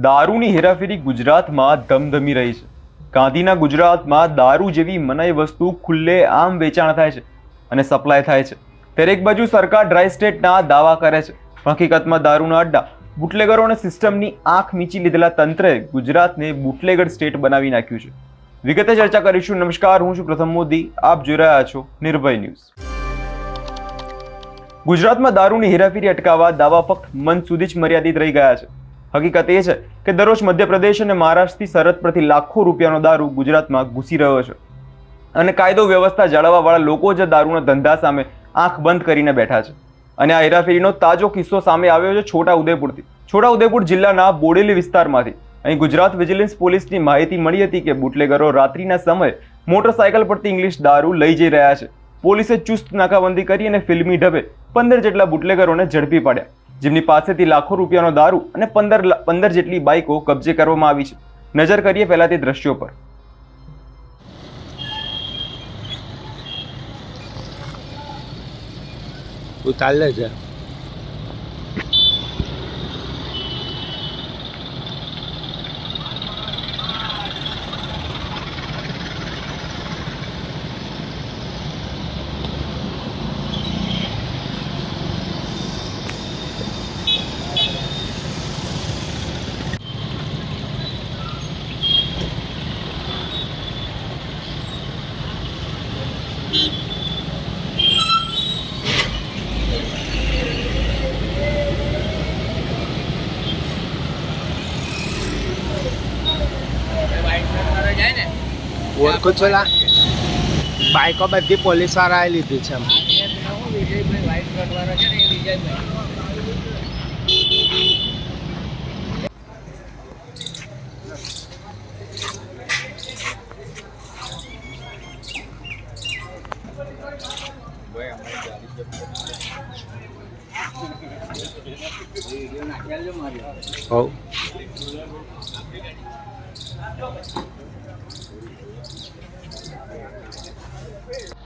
દારૂની હેરાફેરી ગુજરાતમાં ધમધમી રહી છે. ગાંધીના ગુજરાતમાં દારૂ જેવી મનાઈ વસ્તુ ખુલ્લે આમ વેચાણ થાય છે અને સપ્લાય થાય છે. ત્યારે એક બાજુ સરકાર ડ્રાય સ્ટેટના દાવા કરે છે. હકીકતમાં દારૂના અડ્ડા, બુટલેગરો સિસ્ટમની આંખ મીચી લીધેલા તંત્રે ગુજરાતને બુટલેગર સ્ટેટ બનાવી નાખ્યું છે. વિગતે ચર્ચા કરીશું. નમસ્કાર, હું છું પ્રથમ મોદી. આપ જોઈ રહ્યા છો નિર્ભય ન્યૂઝ. ગુજરાતમાં દારૂની હેરાફેરી અટકાવવા દાવા ફક્ત મન સુધી જ મર્યાદિત રહી ગયા છે. હકીકત એ છે કે દરરોજ મધ્યપ્રદેશ અને મહારાષ્ટ્રથી સરહદ પરથી લાખો રૂપિયાનો દારૂ ગુજરાતમાં ઘૂસી રહ્યો છે. અને કાયદો વ્યવસ્થા જાળવવાવાળા લોકો જ દારૂના ધંધા સામે આંખ બંધ કરીને બેઠા છે. અને આ હેરાફેરીનો તાજો કિસ્સો સામે આવ્યો છે છોટા ઉદેપુરથી. છોટા ઉદેપુર જિલ્લાના બોડેલી વિસ્તારમાંથી. અહીં ગુજરાત વિજિલન્સ પોલીસની માહિતી મળી હતી કે બુટલેગરો રાત્રિના સમયે મોટરસાયકલ પરથી ઇંગ્લિશ દારૂ લઈ જઈ રહ્યા છે. પોલીસે ચુસ્ત નાકાબંધી કરી અને ફિલ્મી ઢબે પંદર જેટલા બુટલેગરોને ઝડપી પાડ્યા. જેમની પાસેથી લાખો રૂપિયાનો દારૂ અને પંદર પંદર જેટલી બાઇકો કબજે કરવામાં આવી છે. નજર કરીએ પહેલા તે દ્રશ્યો પર. ચાલે છે ઓળખો છો લા બાઈકો બધી પોલીસ વાળાએ લીધી છે એમ. フェイク!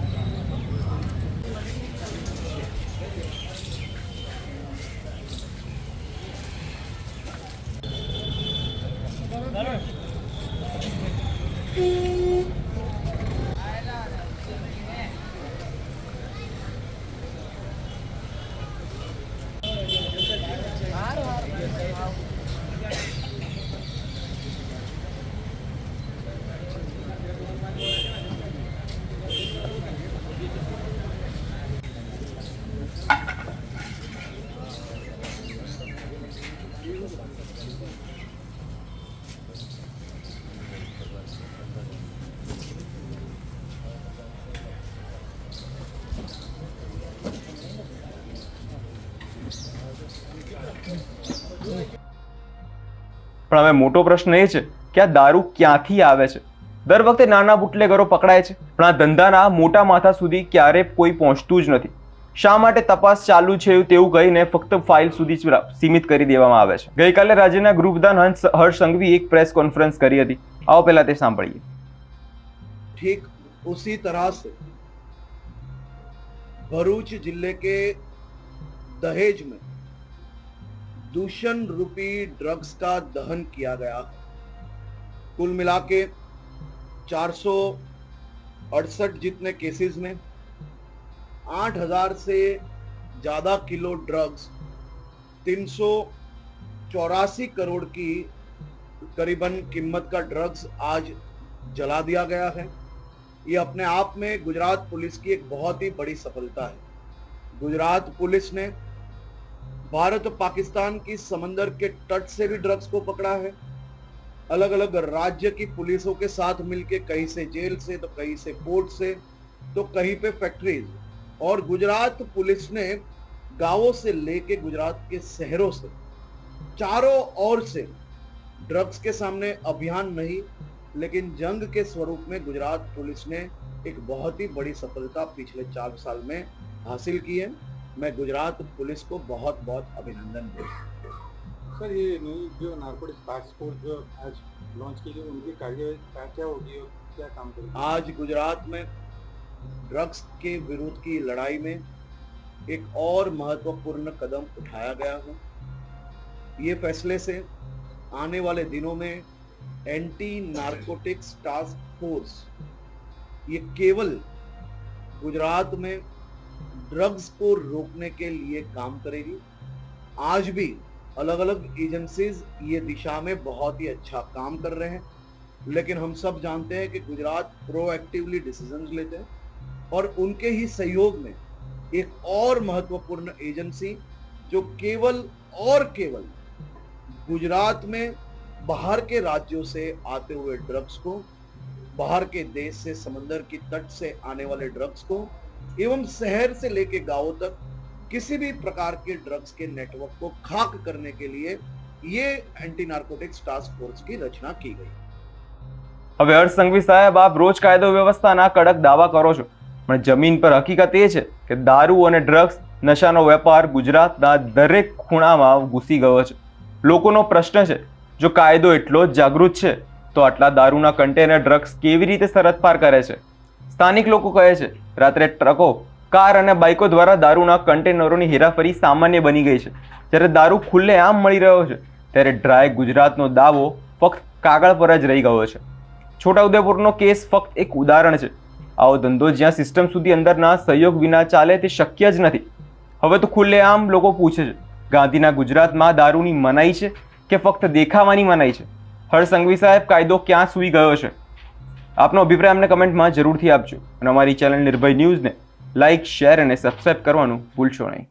Wow. પણ હવે મોટો પ્રશ્ન એ છે કે આ દારૂ ક્યાંથી આવે છે દર વખતે નાના બુટલેગરો પકડાય છે પણ આ ધંધાના મોટા માથા સુધી ક્યારે કોઈ પહોંચતું જ નથી શા માટે તપાસ ચાલુ છે તેવું કહીને ફક્ત ફાઇલ સુધી જ રા- સીમિત કરી દેવામાં આવે છે ગઈકાલે રાજ્યના ગૃહપ્રધાન હંસ હર્ષ સંઘવી એક પ્રેસ કોન્ફરન્સ કરી હતી આવો પહેલા તે સાંભળીએ ठीक उसी तरह से भरूच जिले के दहेज में दूषण रूपी ड्रग्स का दहन किया गया। कुल मिला के चार सौ अड़सठ जितने केसेस में आठ हज़ार से ज़्यादा किलो ड्रग्स तीन सौ चौरासी करोड़ की करीबन कीमत का ड्रग्स आज जला दिया गया है। ये अपने आप में गुजरात पुलिस की एक बहुत ही बड़ी सफलता है। गुजरात पुलिस ने भारत पाकिस्तान की समंदर के तट से भी ड्रग्स को पकड़ा है। अलग अलग राज्य की पुलिसों के साथ मिलके कहीं से जेल से तो कहीं से पोर्ट से तो कहीं पे फैक्ट्रीज और गुजरात पुलिस ने गाँवों से लेके गुजरात के शहरों से, चारों ओर से ड्रग्स के सामने अभियान नहीं, लेकिन जंग के स्वरूप में गुजरात पुलिस ने एक बहुत ही बड़ी सफलता पिछले चार साल में हासिल की है। मैं गुजरात पुलिस को बहुत बहुत अभिनंदन देता हूँ। सर ये नई जो नार्कोटिक्स टास्क फोर्स जो आज लॉन्च की गई उनकी कार्यवाही क्या क्या होगी और क्या काम करेगी आज गुजरात में ड्रग्स के विरुद्ध की लड़ाई में एक और महत्वपूर्ण कदम उठाया गया है ये फैसले से आने वाले दिनों में एंटी नारकोटिक्स टास्क फोर्स ये केवल गुजरात में ड्रग्स को रोकने के लिए काम करेगी। आज भी अलग अलग एजेंसीज ये दिशा में बहुत ही अच्छा काम कर रहे हैं। लेकिन हम सब जानते हैं कि गुजरात प्रोएक्टिवली डिसीजंस लेते हैं और उनके ही सहयोग में एक और महत्वपूर्ण एजेंसी जो केवल और केवल गुजरात में बाहर के राज्यों से आते हुए ड्रग्स को, बाहर के देश से समंदर की तट से आने वाले ड्रग्स को एवं शहर से लेके गांवों तक किसी भी प्रकार के ड्रग्स के नेटवर्क को खाक करने के लिए ये एंटी नार्कोटिक्स टास्क फोर्स की रचना की गई હવે હર્ષ સંઘવી સાહેબ આપ રોજ કાયદો વ્યવસ્થાના કડક દાવા કરો છો પણ જમીન પર હકીકત એ છે કે દારૂ અને ડ્રગ્સ નશાનો વેપાર ગુજરાતના દરેક ખૂણામાં ઘૂસી ગયો છે લોકોનો પ્રશ્ન છે જો કાયદો એટલો જ જાગૃત છે તો આટલા દારૂના કન્ટેનર ડ્રગ્સ કેવી રીતે સરહદ પાર કરે છે સ્થાનિક લોકો કહે છે રાત્રે ટ્રકો, કાર અને બાઇકો દ્વારા દારૂના કન્ટેનરોની હેરાફેરી સામાન્ય બની ગઈ છે. જ્યારે દારૂ ખુલ્લે આમ મળી રહ્યો છે, ત્યારે ડ્રાય ગુજરાતનો દાવો ફક્ત કાગળ પર જ રહી ગયો છે. છોટાઉદેપુરનો કેસ ફક્ત એક ઉદાહરણ છે. આવો ધંધો જ્યાં સિસ્ટમ સુધી અંદરના સહયોગ વિના ચાલે તે શક્ય જ નથી. હવે તો ખુલ્લેઆમ લોકો પૂછે છે, ગાંધીના ગુજરાતમાં દારૂની મનાઈ છે કે ફક્ત દેખાવાની મનાઈ છે? હર્ષ સંઘવી સાહેબ કાયદો ક્યાં સૂઈ ગયો છે? આપનો અભિપ્રાય અમને કમેન્ટમાં જરૂરથી આપજો. અને અમારી ચેનલ નિર્ભય ન્યૂઝને લાઇક, શેર અને સબસ્ક્રાઇબ કરવાનું ભૂલશો નહીં.